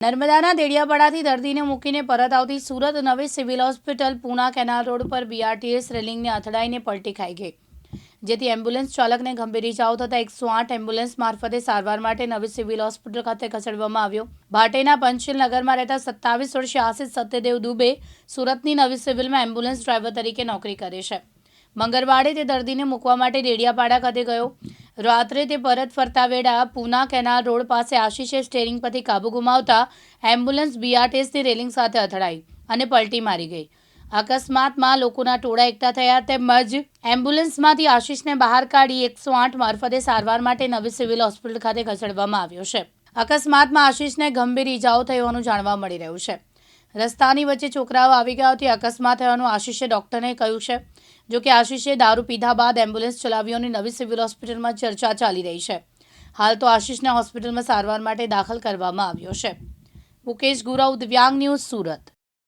નર્મદાના દેડિયાપાડાથી દર્દીને મૂકીને પરત આવતી સુરત નવી civil hospital Puna canal road પર બીઆરટીએસ રેલિંગને અથડાઈને પલટી ખાઈ ગઈ. જેથી એમ્બ્યુલન્સ ચાલકને ગંભીર ઇજાઓ થતાં એકસો આઠ એમ્બ્યુલન્સ મારફતે સારવાર માટે નવી સિવિલ હોસ્પિટલ ખાતે ખસેડવામાં આવ્યો. ભાટેના પંચશીલ નગરમાં રહેતા સત્તાવીસ વર્ષીય આશિષ સત્યદેવ દુબે સુરતની નવી સિવિલમાં એમ્બ્યુલન્સ ડ્રાઈવર તરીકે નોકરી કરે છે. મંગળવારે તે દર્દીને મૂકવા માટે ડેડિયાપાડા ખાતે ગયો. રાત્રે તે પરત ફરતા વેળા પૂના કેનાલ રોડ પાસે આશીષે સ્ટેરિંગ પરથી કાબુ ગુમાવતા એમ્બ્યુલન્સ બીઆરટીએસની રેલિંગ સાથે અથડાઈ અને પલટી મારી ગઈ. અકસ્માતમાં લોકોના ટોળા એકઠા થયા તેમજ એમ્બ્યુલન્સમાંથી આશીષને બહાર કાઢી એકસો આઠ મારફતે સારવાર માટે નવી સિવિલ હોસ્પિટલ ખાતે ખસેડવામાં આવ્યો છે. અકસ્માતમાં આશીષને ગંભીર ઈજાઓ થઈ હોવાનું જાણવા મળી રહ્યું છે. રસ્તાની વચ્ચે છોકરાઓ આવી હોવાથી અકસ્માત થવાનું આશીષે ડોક્ટરને કહ્યું છે. જો કે આશીષે દારૂ પીધા બાદ એમ્બ્યુલન્સ ચલાવ્યોની નવી સિવિલ હોસ્પિટલમાં ચર્ચા ચાલી રહી છે. હાલ તો આશીષને હોસ્પિટલમાં સારવાર માટે દાખલ કરવામાં આવ્યો છે. મુકેશ ગુરવ, દિવ્યાંગ ન્યૂઝ સુરત.